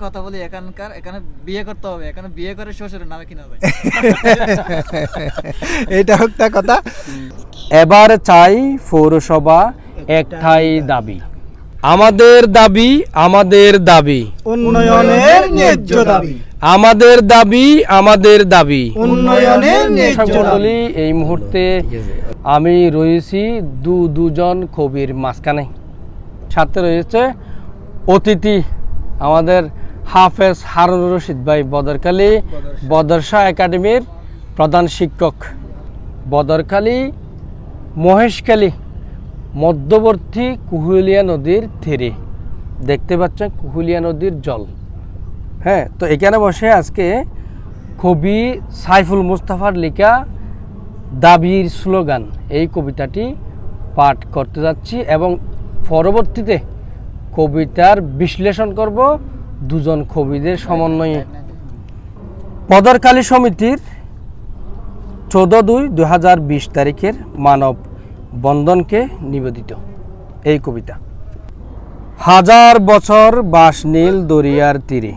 কথা বলি এখানকার এখানে বিয়ে করতে হবে এখানে বিয়ে করে শ্বশুরের নামে কিনা যায়। এটা একটা কথা। এবার চাই পৌরসভা একটাই দাবি। আমাদের দাবি আমাদের দাবি। উন্নয়নের ন্যায্য দাবি। আমাদের দাবি আমাদের দাবি। উন্নয়নের ন্যায্য দাবি। এই মুহূর্তে আমি রয়েছি দু দুজন কবির মাঝখানে। সাথে রয়েছে অতিথি আমাদের হাফেজ হারুন রশিদ ভাই বদরকালী বদরশা একাডেমির প্রধান শিক্ষক। বদরকালী মহেশখালী মধ্যবর্তী কুহুলিয়া নদীর তীরে। দেখতে পাচ্ছেন কুহুলিয়া নদীর জল। হ্যাঁ তো এখানে বসে আজকে কবি সাইফুল মুস্তাফার লেখা দাবির স্লোগান। এই কবিতাটি পাঠ করতে যাচ্ছি এবং পরবর্তীতে কবিতার বিশ্লেষণ করব। দুজন কবিদের সমন্বয়ে। পদরকালী সমিতির চোদ্দ দুই দু হাজার বিশ তারিখের মানব বন্ধনকে নিবেদিত এই কবিতা। হাজার বছর বাস নীল দরিয়ার তীরে।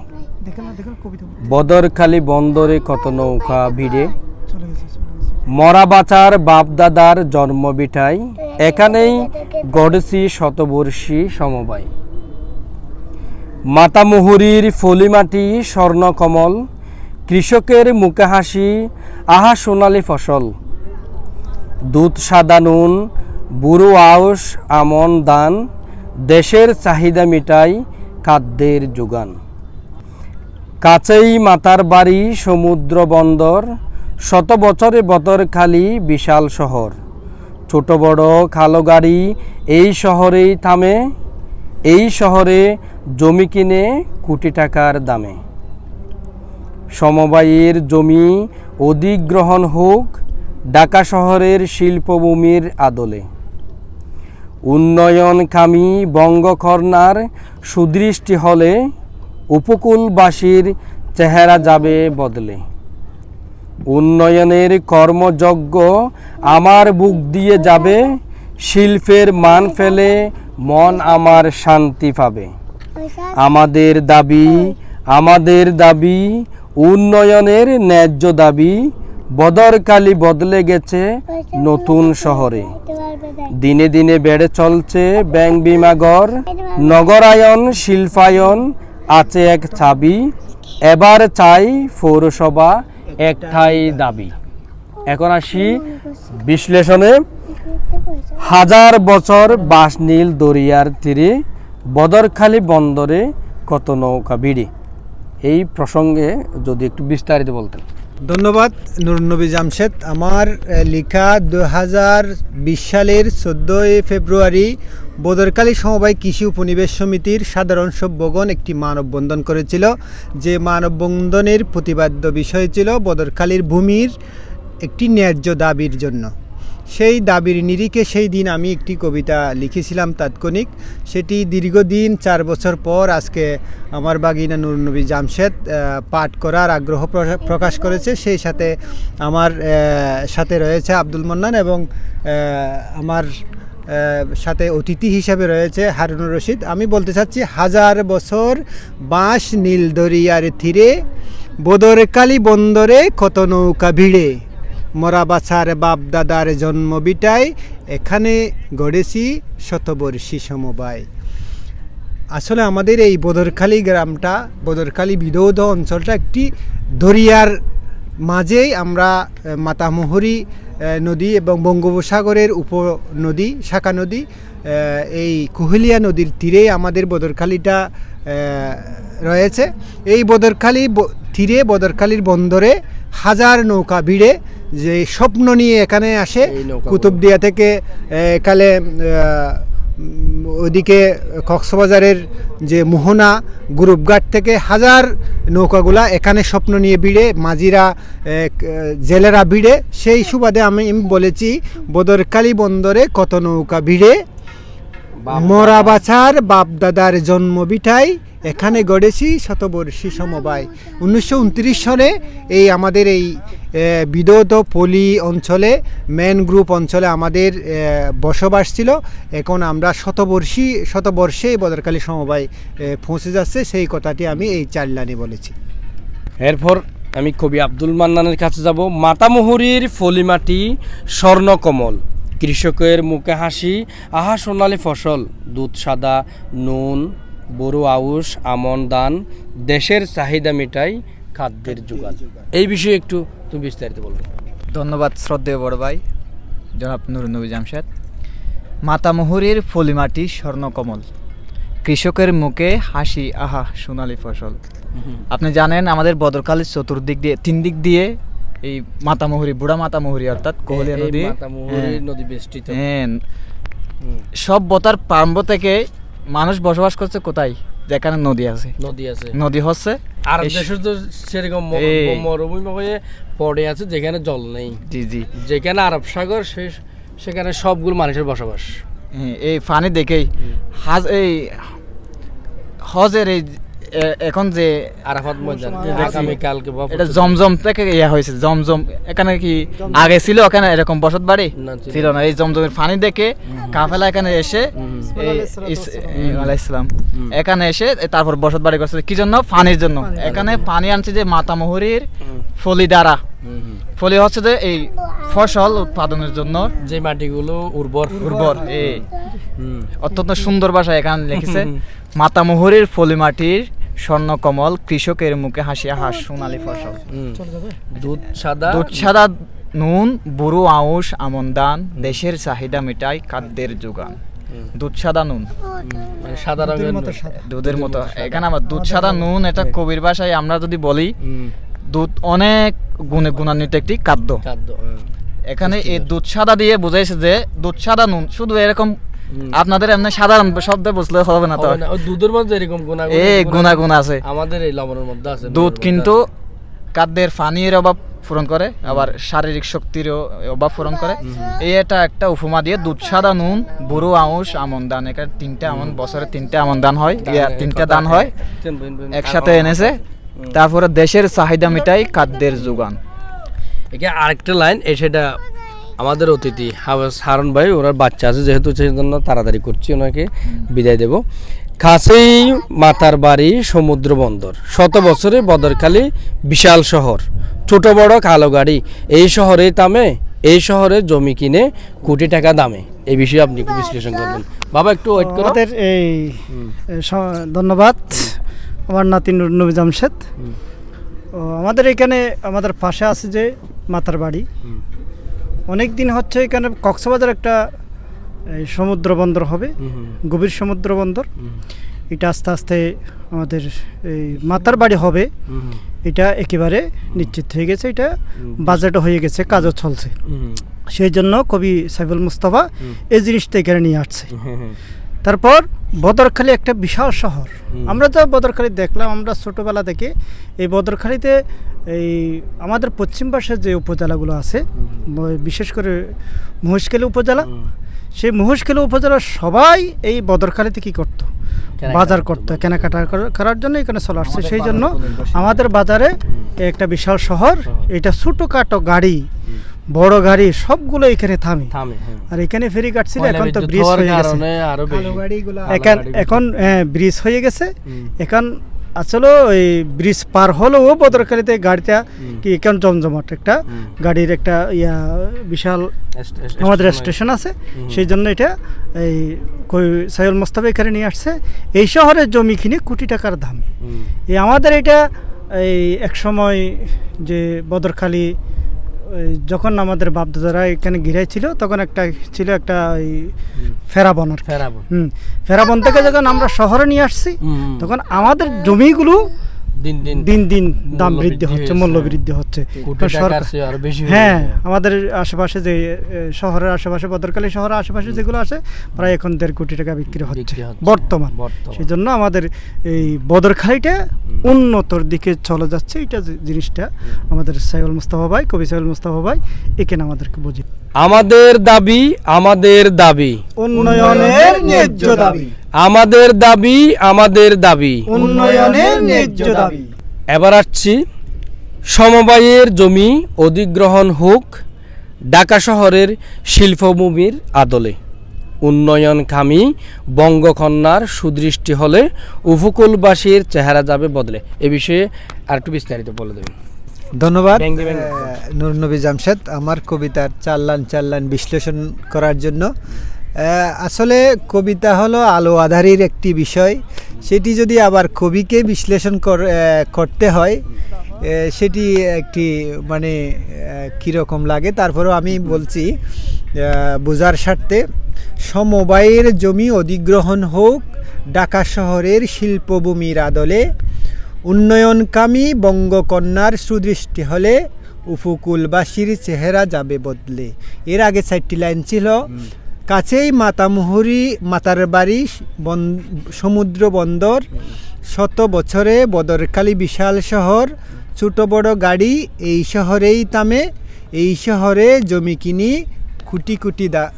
বদরখালী বন্দরে কত নৌকা ভিড়ে। মরা বাচার বাপদাদার জন্মবিঠাই এখানেই গড়েছি শতবর্ষী সমবায়। মাতামুহুরির ফলিমাটি স্বর্ণকমল, কৃষকের মুখে হাসি, আহা সোনালি ফসল। দুধ, সাদা নুন, বুড়ো আউশ, আমন, দান, দেশের চাহিদা মিটাই খাদ্যের যোগান। কাছেই মাতার বাড়ি, সমুদ্র বন্দর, শত বছরে বতরখালী বিশাল শহর। ছোট বড় খালো গাড়ি এই শহরেই থামে। এই শহরে জমি কিনে কোটি টাকার দামে। সমবায়ের জমি অধিগ্রহণ হোক ঢাকা শহরের শিল্পভূমির আদলে। উন্নয়নকামী বঙ্গকর্ণার সুদৃষ্টি হলে উপকূলবাসীর চেহারা যাবে বদলে। উন্নয়নের কর্মযজ্ঞ আমার বুক দিয়ে যাবে, শিল্পের মান ফেলে মন আমার শান্তি পাবে। আমাদের দাবি আমাদের দাবি, উন্নয়নের ন্যায্য দাবি বদরকালী বদলে গেছে নতুন শহরে। দিনে দিনে বেড়ে চলছে ব্যাংক বিমাগর নগরায়ন, শিল্পায়ন, আছে এক চাবি, এবার চাই পৌরসভা একটাই দাবি। এখন আসি বিশ্লেষণে। হাজার বছর বাস নীল দরিয়ার তীরে, বদরখালী বন্দরে কত নৌকা বিড়ি এই প্রসঙ্গে যদি একটু বিস্তারিত বলতেন। ধন্যবাদ নুরনবী জামশেদ। আমার লেখা দু হাজার বিশ সালের চোদ্দোই ফেব্রুয়ারি বদরকালী সমবায় কৃষি উপনিবেশ সমিতির সাধারণ সভ্যগণ একটি মানববন্ধন করেছিল। যে মানববন্ধনের প্রতিবাদ্য বিষয় ছিল বদরকালীর ভূমির একটি ন্যায্য দাবির জন্য। সেই দাবির নিরিখে সেই দিন আমি একটি কবিতা লিখেছিলাম তাৎক্ষণিক। সেটি দীর্ঘদিন, চার বছর পর আজকে আমার বাগিনা নুরনবী জামশেদ পাঠ করার আগ্রহ প্রকা- প্রকাশ করেছে। সেই সাথে আমার সাথে রয়েছে আব্দুল মন্নান এবং আমার সাথে অতিথি হিসাবে রয়েছে হারুনুর রশিদ। আমি বলতে চাচ্ছি, হাজার বছর বাঁশ নীল দরিয়ার তীরে, বদরকালী বন্দরে কত নৌকা ভিড়ে। মরা বাছার বাপ দাদার জন্ম বিটায় এখানে গড়েছি শতবর্ষী সমবায়। আসলে আমাদের এই বদরখালি গ্রামটা, বদরখালি বিদৌধ অঞ্চলটা একটি দরিয়ার মাঝেই আমরা মাতামুহুরী নদী এবং বঙ্গোপসাগরের উপনদী, শাখা নদী এই কুহলিয়া নদীর তীরেই আমাদের বদরখালিটা রয়েছে। এই বদরখালি তীরে, বদরখালির বন্দরে হাজার নৌকা ভিড়ে যে স্বপ্ন নিয়ে এখানে আসে কুতুবদিয়া থেকে উম, ওইদিকে কক্সবাজারের যে মোহনা গ্রুপঘাট থেকে হাজার নৌকাগুলা এখানে স্বপ্ন নিয়ে ভিড়ে মাঝিরা জেলেরা ভিড়ে। সেই সুবাদে আমি বলেছি বদরকালী বন্দরে কত নৌকা ভিড়ে? মরা বাছার বাপদাদার জন্ম বিঠাই এখানে গড়েছি শতবর্ষী সমবায়। উনিশশো সনে এই আমাদের এই বিদত পলি অঞ্চলে মেন গ্রুপ অঞ্চলে আমাদের বসবাস ছিল। এখন আমরা শতবর্ষী, শতবর্ষে বদরকালী সমবায় পৌঁছে যাচ্ছে। সেই কথাটি আমি এই চার লাইনে বলেছি। এরপর আমি কবি আব্দুল মান্নানের কাছে যাব। মাতামুহুরির ফলিমাটি স্বর্ণকমল। কৃষকের মুখে হাসি, আহা সোনালি ফসল। দুধ সাদা, নুন বড়ো আউশ আমন দান দেশের চাহিদা মিটাই খাদ্যের যোগান। এই বিষয়ে একটু তুমি বিস্তারিত বলবে। ধন্যবাদ শ্রদ্ধেয় বড় ভাই জনাব নুরনবী জামশেদ। মাতামহুরির ফলিমাটি স্বর্ণকমল। কৃষকের মুখে হাসি আহা সোনালি ফসল। আপনি জানেন আমাদের বদরকালীর চতুর্দিক দিয়ে তিন দিক দিয়ে এই মাতামহুরি বুড়া মাতামহুরি অর্থাৎ কোহলিয়া নদী। হ্যাঁ, নদী বেষ্টিত। সব বতার প্রারম্ভ থেকে মানুষ বসবাস করছে কোথায়? যেখানে নদী আছে। নদী আছে। নদী হচ্ছে আর দেশের তো সেরকম মরুভূমি হয়ে পড়ে আছে যেখানে জল নেই। জি জি। যেখানে আরব সাগর সে সেখানে সবগুলো মানুষের বসবাস। হ্যাঁ, এই ফানি দেখেই হাজ এই হজের এই এখন যে আরাফাত ময়দান আগামী কালকে এটা জমজম থেকে ইয়া হয়েছে জমজম। এখানে কি আগে ছিল ওখানে এরকম বসত বাড়ি? ছিল না। এই জমজমের পানি দেখে কাফেলা এখানে এসে হুম। এই ইস- এই আলাইহিসসালাম হুম। এখানে এসে তারপর বসত বাড়ি করছে। কি জন্য? পানির জন্য। এখানে পানি আনছে যে মাতামহুরির ফলি দ্বারা। ফলি হচ্ছে যে এই ফসল উৎপাদনের জন্য। যে মাটিগুলো উর্বর। উর্বর এই। হুম। অত্যন্ত সুন্দর ভাষায় এখানে লিখেছে। মাতামহুরির ফলি মাটির স্বর্ণকমল কৃষকের মুখে হাসিয়া হাস সোনালি ফসল। দুধ সাদা? দুধ সাদা নুন বুড়ো আউশ আমন দান দেশের চাহিদা মিটাই খাদ্যের যোগান। দুধ সাদা নুন। মানে সাদা রঙের দুধের মতো। এখানে আমার দুধ সাদা নুন এটা কবির ভাষায় আমরা যদি বলি দুধ অনেক গুণে গুণান্বিত একটি খাদ্য। খাদ্য এখানে এই দুধ সাদা দিয়ে বোঝাইছে যে দুধ সাদা নুন শুধু এরকম। আপনাদের এমনি সাধারণ শব্দে বুঝলে হবে না তো। দুধের মধ্যে এরকম আছে আমাদের এই লবণের মধ্যে আছে দুধ কিন্তু। খাদ্যের পানির অভাব পূরণ করে আবার শারীরিক শক্তির অভাব পূরণ করে। এই এটা একটা উপমা দিয়ে দুধ সাদা নুন বুড়ো আউশ আমন দান। এখানে তিনটা আমন বছরে তিনটা আমন দান হয় তিনটা দান হয়। একসাথে এনেছে। তারপরে দেশের চাহিদা মিটাই খাদ্যের যোগান। আরেকটা লাইন সেটা আমাদের অতিথি হারুন ভাই ওনার বাচ্চা আছে যেহেতু সেই জন্য তাড়াতাড়ি করছি ওনাকে বিদায় দেব। কাছেই মাতার বাড়ি সমুদ্র বন্দর শত বছরে বদরখালী বিশাল শহর ছোট বড় কালো গাড়ি এই শহরে তামে এই শহরে জমি কিনে কোটি টাকা দামে। এই বিষয়ে আপনি একটু বিশ্লেষণ করবেন। বাবা একটু ওয়েট করো। আমাদের এই ধন্যবাদ। আমার নাতি নবী জামশেদ। ও, আমাদের এখানে আমাদের পাশে আছে যে মাতার বাড়ি। অনেক দিন হচ্ছে এখানে কক্সবাজার একটা এই, সমুদ্র বন্দর হবে গভীর সমুদ্র বন্দর এটা আস্তে আস্তে আমাদের এই মাতার বাড়ি হবে। এটা একেবারে নিশ্চিত হয়ে গেছে। এটা বাজেট বাজেটও হয়ে গেছে কাজও চলছে। সেই জন্য কবি সাইফুল মুস্তফা এই জিনিসটা এখানে নিয়ে আসছে। তারপর বদরখালী একটা বিশাল শহর। আমরা যা বদরখালী দেখলাম আমরা ছোটোবেলা থেকে এই বদরখালীতে এই আমাদের পশ্চিম পাশের যে উপজেলাগুলো আছে বিশেষ করে মহেশখালী উপজেলা সেই মহেশখালী উপজেলার সবাই এই বদরখালীতে কী করতো? বাজার করতো, কেনাকাটা করার জন্য এখানে চলে আসছে। সেই জন্য আমাদের বাজারে একটা বিশাল শহর শহর। এটা ছোটোখাটো গাড়ি। বড় গাড়ি সবগুলো এখানে থামে। থামে হ্যাঁ। আর এখানে ফেরি ছিল ময়লা এখন তো ব্রিজ হয়ে গেছে। এখন এখন ব্রিজ হয়ে গেছে। এখন আসলে ওই ব্রিজ পার হলেও বদরকারিতে গাড়িটা কি এখন জমজমাট একটা গাড়ির একটা ইয়া বিশাল আমাদের স্টেশন আছে। সেই জন্য এটা এই কই সাইল মোস্তাফা এখানে নিয়ে আসছে। এই শহরের জমি কিনে কোটি টাকার দামে। এই আমাদের এটা এই এক সময় যে বদরখালী যখন আমাদের বাপদাদারা এখানে ঘিরে ছিল তখন একটা ছিল একটা ওই। ফেরাবন আর ফেরাবন হুম ফেরাবন থেকে যখন আমরা শহরে নিয়ে আসছি তখন আমাদের জমিগুলো দিন দিন দিন দিন দাম বৃদ্ধি হচ্ছে মূল্য। বৃদ্ধি হচ্ছে। হয়ে আমাদের আশেপাশে যে শহরের আশেপাশে বদরকালী শহরের আশেপাশে যেগুলো আছে প্রায় এখন দেড় কোটি টাকা বিক্রি হচ্ছে বর্তমান। সেই জন্য আমাদের এই বদরখালিটা উন্নতর দিকে চলে যাচ্ছে এটা যে জিনিসটা আমাদের সাইবুল মুস্তাফা ভাই কবি সাইবুল মুস্তাফা ভাই এখানে আমাদেরকে বুঝি আমাদের দাবি আমাদের দাবি। উন্নয়নের ন্যায্য দাবি। আমাদের দাবি আমাদের দাবি। উন্নয়নের ন্যায্য দাবি। এবার আসছি। সমবায়ের জমি অধিগ্রহণ হোক ঢাকা শহরের শিল্পভূমির আদলে। উন্নয়নকামী বঙ্গকন্যার সুদৃষ্টি হলে উপকূলবাসীর চেহারা যাবে বদলে। এ বিষয়ে আর একটু বিস্তারিত বলে দেবেন। ধন্যবাদ। নুরনবী জামশেদ আমার কবিতার চাল্লান চাল্লান বিশ্লেষণ করার জন্য আসলে কবিতা হলো আলো আধারির একটি বিষয়। সেটি যদি আবার কবিকে বিশ্লেষণ কর- করতে হয় সেটি একটি মানে কীরকম লাগে? তারপরেও আমি বলছি বোঝার স্বার্থে, সমবায়ের জমি অধিগ্রহণ হোক, ঢাকা শহরের শিল্পভূমির আদলে, উন্নয়নকামী বঙ্গকন্যার সুদৃষ্টি হলে, উপকূলবাসীর চেহারা যাবে বদলে। এর আগে চারটি লাইন ছিল কাছেই মাতামুহুরি মাতার বাড়ি বন- সমুদ্র বন্দর শত বছরে বদরকালী বিশাল শহর ছোট বড় গাড়ি এই শহরেই তামে এই শহরে জমি কিনি কোটি কোটি দা-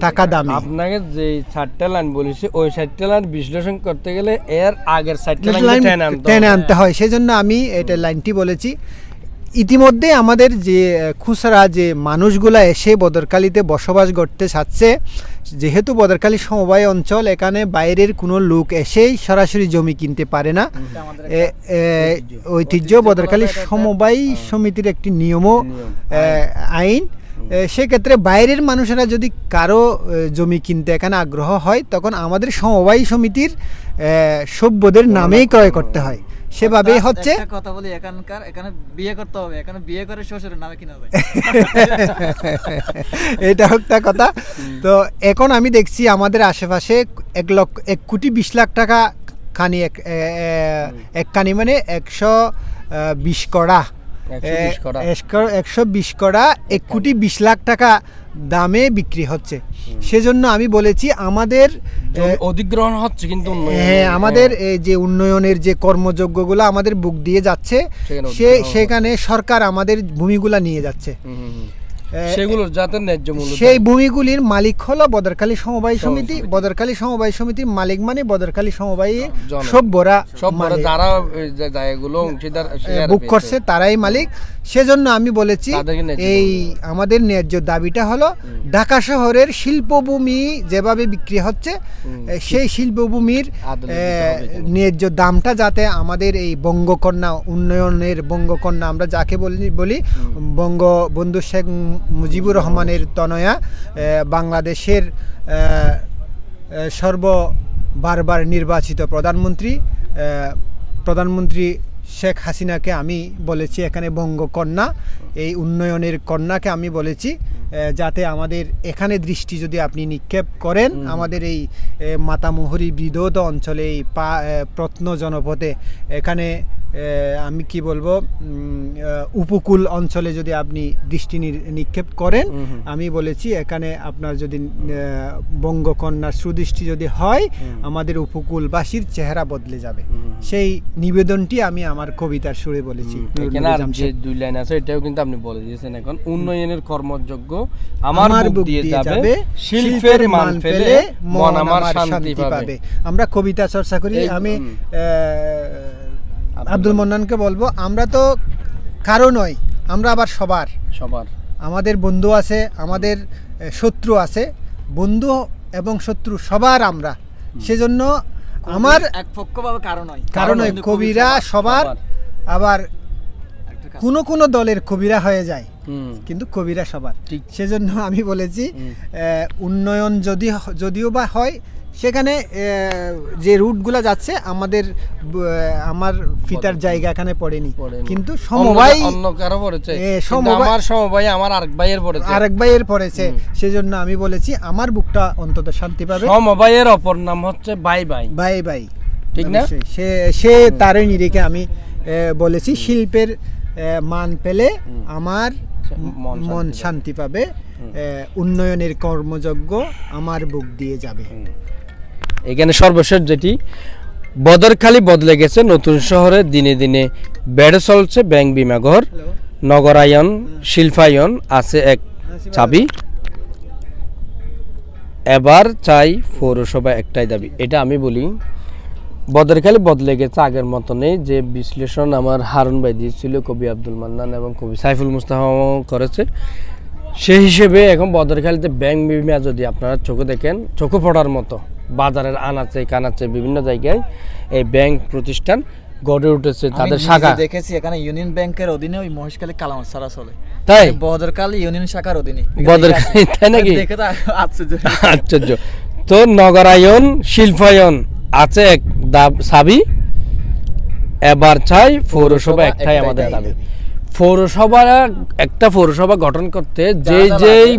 টাকা দাম। আপনাকে যে চারটা লাইন বলেছি ওই চারটা লাইন বিশ্লেষণ করতে গেলে এর আগের চারটা লাইন টেনে। আনতে হয়। সেজন্য আমি এটা লাইনটি বলেছি। ইতিমধ্যে আমাদের যে খুচরা যে মানুষগুলা এসে বদরকালীতে বসবাস করতে চাচ্ছে যেহেতু বদরকালী সমবায় অঞ্চল এখানে বাইরের কোনো লোক এসেই সরাসরি জমি কিনতে পারে না। ঐতিহ্য। বদরকালী সমবায় সমিতির একটি নিয়মও আইন। সেক্ষেত্রে বাইরের মানুষেরা যদি কারও জমি কিনতে এখানে আগ্রহ হয় তখন আমাদের সমবায় সমিতির সভ্যদের নামেই ক্রয় করতে হয়। সেভাবেই হচ্ছে। কথা বলি এখানকার এখানে বিয়ে করতে হবে এখানে বিয়ে করে শ্বশুরের নামে কিনা হবে এটা একটা কথা। তো এখন আমি দেখছি আমাদের আশেপাশে এক লক্ষ এক কোটি বিশ লাখ টাকা কানি এক এক কানি মানে একশো বিশ কড়া। একশো বিশ করা। এক কোটি বিশ লাখ টাকা দামে বিক্রি হচ্ছে। সেজন্য আমি বলেছি আমাদের অধিগ্রহণ হচ্ছে কিন্তু হ্যাঁ আমাদের এই যে উন্নয়নের যে কর্মযোগ্যগুলো আমাদের বুক দিয়ে যাচ্ছে সেখানে সে সেখানে সরকার আমাদের ভূমিগুলা নিয়ে যাচ্ছে। সেগুলোর যাতে ন্যায্য মূল্য সেই ভূমিগুলির মালিক হলো বদরকালী সমবায় সমিতি। বদরকালী সমবায় সমিতির মালিক মানে বদরকালী সমবায়। সভ্যরা সব যারা জায়গাগুলো অংশীদার বুক করছে তারাই মালিক। সেজন্য আমি বলেছি এই আমাদের ন্যায্য দাবিটা হলো ঢাকা শহরের শিল্পভূমি যেভাবে বিক্রি হচ্ছে সেই শিল্পভূমির। ন্যায্য দামটা যাতে আমাদের এই বঙ্গকন্যা উন্নয়নের বঙ্গকন্যা আমরা যাকে বলি বলি বঙ্গবন্ধু শেখ মুজিবুর রহমানের তনয়া বাংলাদেশের সর্ব বারবার নির্বাচিত প্রধানমন্ত্রী প্রধানমন্ত্রী শেখ হাসিনাকে আমি বলেছি এখানে বঙ্গকন্যা এই উন্নয়নের কন্যাকে আমি বলেছি যাতে আমাদের এখানে দৃষ্টি যদি আপনি নিক্ষেপ করেন আমাদের এই মাতামুহুরি বিদোদ অঞ্চলে এই পা প্রত্ন জনপথে এখানে আমি কি বলব উপকূল অঞ্চলে যদি আপনি দৃষ্টি নিক্ষেপ করেন। আমি বলেছি এখানে আপনার যদি বঙ্গকন্যার সুদৃষ্টি যদি হয় আমাদের উপকূলবাসীর চেহারা বদলে যাবে। সেই নিবেদনটি আমি আমার কবিতার সুরে বলেছি দুই লাইন আছে এটাও কিন্তু আপনি বলে দিয়েছেন এখন। উন্নয়নের কর্মযোগ্য আমার বুক দিয়ে যাবে শিল্পের মান ফেলে মন আমার শান্তি পাবে। আমরা কবিতা চর্চা করি আমি আহ, আব্দুল মন্নানকে বলব আমরা তো কারও নয় আমরা আবার সবার। সবার। আমাদের বন্ধু আছে আমাদের শত্রু আছে বন্ধু এবং শত্রু সবার আমরা। সেজন্য আমার এক পক্ষ পাবে কারণ নয় কারণ কিন্তু কবিরা সবার। আবার। কোনো কোনো দলের কবিরা হয়ে যায় কিন্তু কবিরা সবার। ঠিক। সেজন্য আমি বলেছি উন্নয়ন যদি যদিও বা হয় সেখানে যে রুটগুলো যাচ্ছে আমাদের আমার ফিতার জায়গা এখানে পড়েনি। কিন্তু সমবায় অন্য কারও পড়েছে। আমার সমবায় আমার আরেক ভাইয়ের পড়েছে। আরেক ভাইয়ের পড়েছে। সেজন্য আমি বলেছি আমার বুকটা অন্তত শান্তি পাবে। সমবায়ের অপর নাম হচ্ছে বাই বাই। Bye bye. ঠিক না? সে সে তারই নিরিখে আমি বলেছি শিল্পের মান পেলে আমার মন শান্তি পাবে। উন্নয়নের কর্মযজ্ঞ আমার বুক দিয়ে যাবে। এখানে সর্বশেষ যেটি বদরখালি বদলে গেছে নতুন শহরে দিনে দিনে বেড়ে চলছে ব্যাংক বিমাঘর নগরায়ন শিল্পায়ন আছে এক চাবি। এবার চাই পৌরসভা একটাই দাবি এটা আমি বলি বদরখালি বদলে গেছে আগের মতো নেই যে বিশ্লেষণ আমার হারুন ভাই দিয়েছিল কবি আব্দুল মান্নান এবং কবি সাইফুল মুস্তাফা করেছে। সেই হিসেবে এখন বদরখালিতে ব্যাংক বিমা যদি আপনারা চোখে দেখেন চোখে পড়ার মতো বাজারের আনাচে কানাচে বিভিন্ন জায়গায় এই ব্যাংক প্রতিষ্ঠান গড়ে উঠেছে তাদের শাখা। দেখেছি এখানে ইউনিয়ন ব্যাংকের অধীনে ওই মহেশখালী কালামার সারা চলে। তাই? বদরকালী ইউনিয়ন শাখার অধীনে। বদরখালী তাই নাকি? দেখে তো আশ্চর্য। আশ্চর্য। তো নগরায়ন শিল্পায়ন আছে এক দাব সাবি এবার চাই পৌরসভা একটাই আমাদের দাবি। পৌরসভা একটা পৌরসভা গঠন করতে যে যেই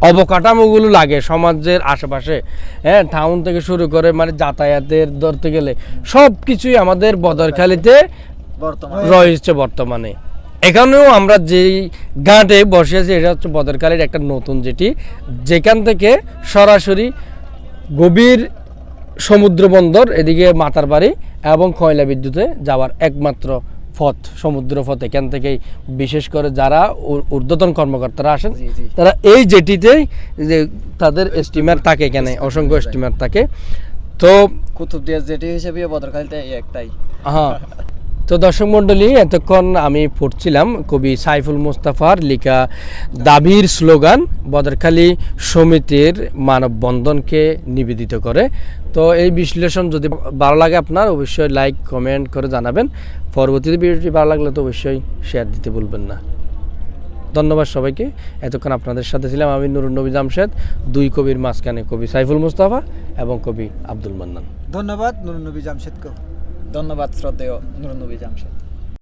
অবকাঠামোগুলো লাগে সমাজের আশেপাশে হ্যাঁ টাউন থেকে শুরু করে মানে যাতায়াতের ধরতে গেলে সব কিছুই আমাদের বদরখালিতে রয়েছে বর্তমানে। এখানেও আমরা যেই ঘাটে বসে আছি এটা হচ্ছে বদরকালীর একটা নতুন যেটি যেখান থেকে সরাসরি গভীর সমুদ্র বন্দর এদিকে মাতার বাড়ি এবং কয়লা বিদ্যুতে যাওয়ার একমাত্র পথ সমুদ্র পথ এখান থেকেই বিশেষ করে যারা ঊর্ধ্বতন কর্মকর্তারা আসেন। তারা এই জেটিতেই যে তাদের স্টিমার থাকে এখানে অসংখ্য স্টিমার থাকে। তো কুতুবদিয়া জেটি হিসেবে বদরকালীতে এই একটাই। হ্যাঁ। তো দর্শক মণ্ডলী এতক্ষণ আমি পড়ছিলাম কবি সাইফুল মুস্তাফার লেখা দাবির স্লোগান বদরখালী সমিতির মানববন্ধনকে নিবেদিত করে। তো এই বিশ্লেষণ যদি ভালো লাগে আপনার অবশ্যই লাইক কমেন্ট করে জানাবেন। পরবর্তীতে ভিডিওটি ভালো লাগলে তো অবশ্যই শেয়ার দিতে ভুলবেন না। ধন্যবাদ সবাইকে। এতক্ষণ আপনাদের সাথে ছিলাম আমি নুরুন নবী জামশেদ দুই কবির মাঝখানে কবি সাইফুল মুস্তাফা এবং কবি আব্দুল মান্নান। ধন্যবাদ নুরুন্নবী জামশেদকে ধন্যবাদ শ্রদ্ধেয় নুরনবী জামশেদ।